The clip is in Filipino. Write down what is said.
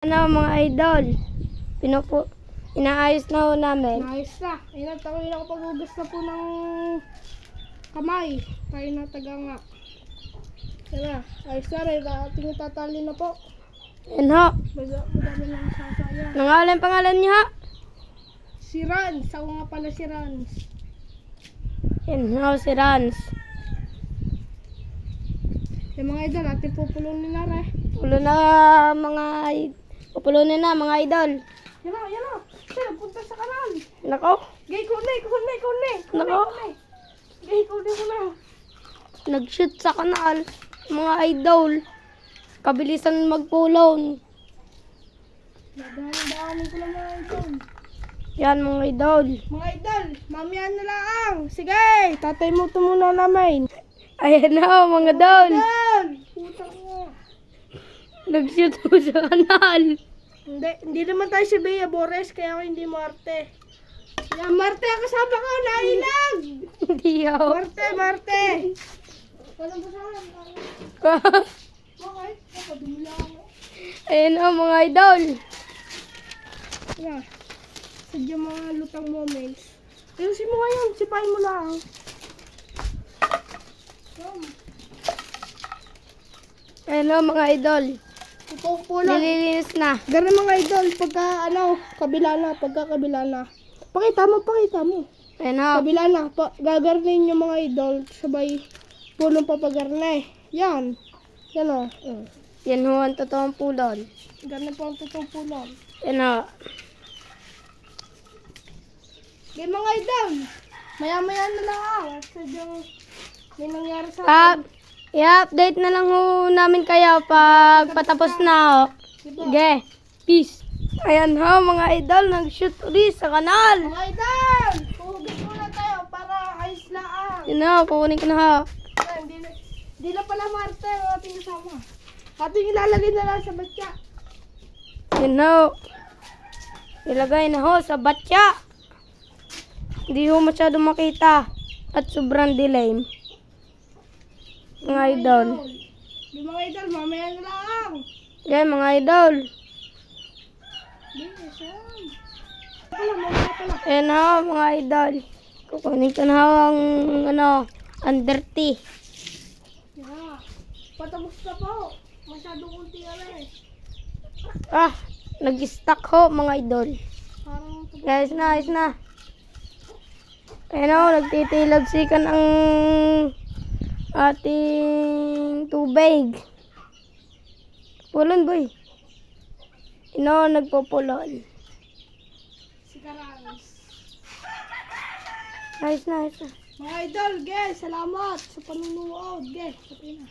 Ano mga idol? Pinupo, inaayos na ho namin. Nice na. Ayun, ako yung nakapag-ugas na po ng kamay. Tayo na taga nga. Diba? Ayos na rin. Ating tatali na po. Yan ho. Baga, madami lang sasaya. Nangalan pangalan niyo ha? Si Rans. Ako nga pala si Rans. Yan ho, si Rans. Yung mga idol, ating pupulunin na rin. Pulo na mga i- Pupulunin na mga idol. Yan na, yan na. Sila, punta sa kanal. Nako, Gay, kunay, kunay, kunay. Nako. Gay, kunay, kunay. nag-shoot sa kanal. Mga idol. Kabilisan magpulon. Dadahan-dahanin ko lang mga idol. Yan mga idol. Mga idol, mamaya na lang. Sige, tatay mo ito muna namin. Ayan ho mga idol. Idol! Putang mo. Nag-shoot ho sa kanal. Hindi, hindi naman tayo si Bea Bores, kaya ako hindi Marte. Yan, Marte, ang kasama ko, nailag! Hindi ho. Marte, Marte! Walang basahan. Ako, dumula ako. Ayan ho mga idol. Yeah. Sadya mga lutang moments. Ayusin mo ngayon, sipain mo lang. Ayan ho mga idol. Ipong pulang. Nililinis na. Ganun mga idol, pagka ano, kabila na, pagka kabila na. Pakita mo, pakita mo. Ayan ho. Kabila na, pa, gagarnin yung mga idol, sabay pulong papagarne. Yan. Yan o. Mm. Yan ho ang totoong pulon. Ganun po ang totoong pulong. Yan ho. Okay mga idol, maya-maya na lang ah. Sadyang may nangyari sa Ah, i-update na lang ho namin kayo pag patapos na ho. Sige, peace. Ayan ho mga idol, nag-shoot ulit sa kanal. Mga idol, hugas muna tayo para ayos lang. Yan ho, kukunin ko na ho. Yan, Hindi na, hindi na pala Marte ang ating kasama. Ating ilalagay na lang sa batya. Yan ho. Ilagay na ho sa batya. Hindi ho masyado makita. At sobrang dilim. Mga idol. Di mga idol, mamaya na lang. Yan mga idol. Ayan na ho, mga idol. Kukunin ko na ho ang ano, under tea. Yeah. Patapos na po. Masyadong kunti na rin. Ah, nag-stack ho mga idol. Guys na, ayos na. Ayan ho, nagtitilagsikan ang ating tubig. Pulon boy. Ino, nagpupulon. Si Karans. Ayos na. Mga idol, guys, salamat sa panunood, guys. Pati na.